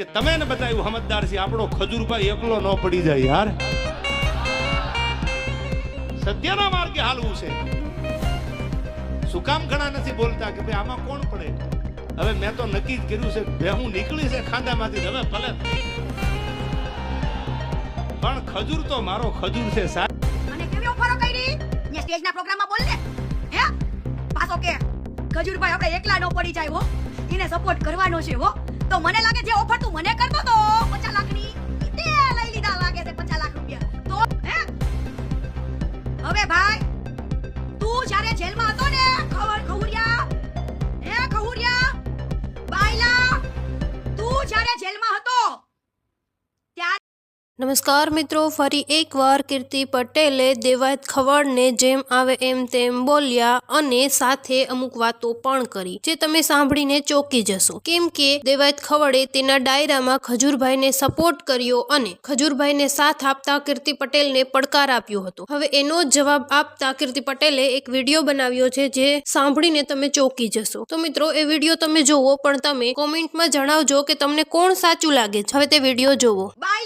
કે તમે ને બતાવ્યું સમજદાર છે, આપણો ખજૂરભાઈ એકલો ન પડી જાય યાર. સત્યના માર્ગે હાલવું છે. શું કામ ઘણા નથી બોલતા કે ભાઈ આમાં કોણ પડે? હવે મેં તો નક્કી જ કર્યું છે બે હું નીકળી છે ખાંદામાંથી, હવે ભલે. પણ ખજૂર તો મારો ખજૂર છે, સાહેબ. અને કેવી ઓફરો કરી? ને સ્ટેજના પ્રોગ્રામમાં બોલ ને. હે? પાછો કે ખજૂરભાઈ આપણે એકલા ન પડી જાય હો. એને સપોર્ટ કરવાનો છે હો. તો મને લાગે જે ઓફર તું મને કરતો તો. 50 લાખની તે લઈ લીધા લાગે છે 50 લાખ રૂપિયા. તો હવે ભાઈ, તું જ્યારે જેલમાં હતો નમસ્કાર મિત્રો, ફરી એકવાર કીર્તિ પટેલે દેવાયત ખવડને જેમ આવે એમ તેમ બોલ્યા અને સાથે અમુક વાતો પણ કરી, જે તમે સાંભળીને ચોંકી જશો. કેમ કે દેવાયત ખવડે તેના ડાયરામાં ખજૂરભાઈને સપોર્ટ કર્યો અને ખજૂરભાઈને સાથ આપતા કીર્તિ પટેલને પડકાર આપ્યો હતો. હવે એનો જ જવાબ આપતા કીર્તિ પટેલે એક વીડિયો બનાવ્યો છે, જે સાંભળીને તમે ચોંકી જશો. તો મિત્રો, એ વીડિયો તમે જોવો, પણ તમે કોમેન્ટમાં જણાવજો કે તમને કોણ સાચું લાગે છે. હવે તે વીડિયો જોવો. બાયલા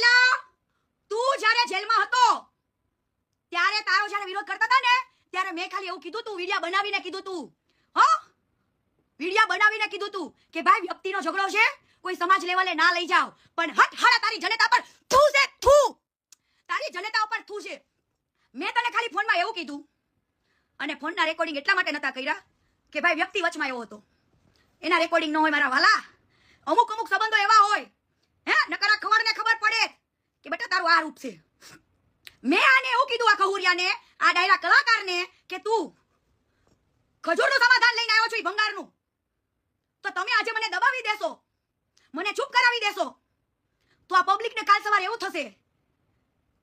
તું જ્યારે જેલમાં હતો, ત્યારે તારો જ્યારે વિરોધ કરતા હતા ને, ત્યારે મેં ખાલી એવું કીધું તું, વિડિયા બનાવીને કીધું તું. હો? વિડિયા બનાવીને કીધું તું કે ભાઈ, વ્યક્તિનો ઝઘડો છે, કોઈ સમાજ લેવલે ના લઈ જાઓ. પણ હટ હાડા તારી જનતા પર થૂ છે, થૂ. તારી જનતા ઉપર થૂ છે. મેં તને ખાલી ફોનમાં એવું કીધું, અને ફોનના રેકોર્ડિંગ એટલા માટે નતા કર્યા કે ભાઈ, વ્યક્તિ વચમાં એવો હતો. એના રેકોર્ડિંગ ન હોય મારા વાલા. અમુક અમુક સંબંધો એવા હોય હે નકરા ખબરને ખબર પડે કે રૂપ છે મેં આને એવું કીધું આ ખહુરિયાને આ ડાયરા કલાકારને, કે તું ખજૂરનું સમાધાન લઈને આવ્યો છો ભંગારનું. તો તમે આજે મને દબાવી દેશો. મને ચૂપ કરાવી દેશો. તો આ પબ્લિકને કાલ સવારે એવું થશે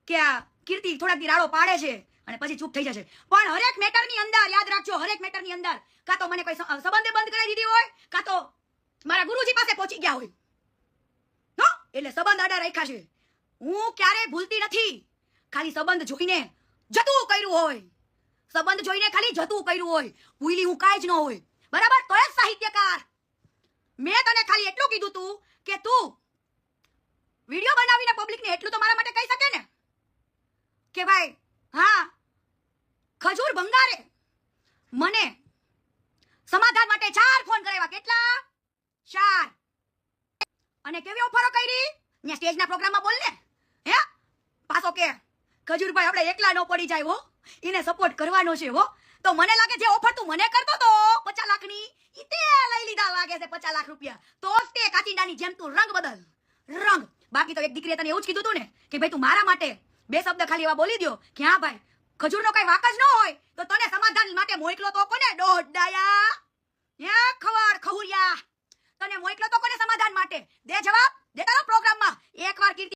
કે આ કીર્તિ થોડાક દી રાડો પાડે છે અને પછી ચૂપ થઈ જશે. પણ હરેક મેટરની અંદર, યાદ રાખજો, હરેક મેટરની અંદર, કાં તો મને કોઈ સંબંધે બંધ કરાવી દીધી હોય, કાં તો મારા ગુરુજી પાસે પહોંચી ગયા હોય. એટલે સંબંધ આડા રાખ્યા છે. હું ક્યારે ભૂલતી નથી. ખાલી સંબંધ જોઈને જતું કર્યું હોય. સંબંધ જોઈને ખાલી જતું કર્યું હોય. ભૂલી હું કાંઈ જ ન હોય. બરાબર? તો સાહિત્યકાર. મેં તને ખાલી એટલું કીધું તું કે તું વીડિયો બનાવીને પબ્લિકને એટલું તો મારા માટે કહી શકે ને? કે ભાઈ, હા, ખજૂર ભંગારે. મને સમાધાન માટે ચાર ફોન કરાવ્યા. કેટલા? ચાર. અને કેવી ઓફરો કરી? ને સ્ટેજના પ્રોગ્રામમાં બોલ ને. હે? પાછો કે, ખજૂરભાઈ આપણે એકલા ન પડી જાય હો. એને સપોર્ટ કરવાનો છે હો. તો મને લાગે જે ઓફર તું મને કરતો તો પચાસ લાખની. ઈ તે લઈ લીધા લાગે છે પચાસ લાખ રૂપિયા. તો તે કાચિંડાની જેમ તું રંગ બદલ. રંગ. બાકી તો એક દીકરીએ તને એવું જ કીધું તું ને કે ભાઈ તું મારા માટે બે શબ્દ ખાલી એવા બોલી દ્યો કે હા ભાઈ, ખજૂરનો કઈ વાક જ ન હોય તો તને સમાધાન માટે મોકલો તો કોને? દોડાયા હે ખબર ખહુરિયા. તને મોકલો તો કોને સમાધાન માટે? દે જવાબ. દેતા પ્રોગ્રામમાં એકવાર કીર્તિ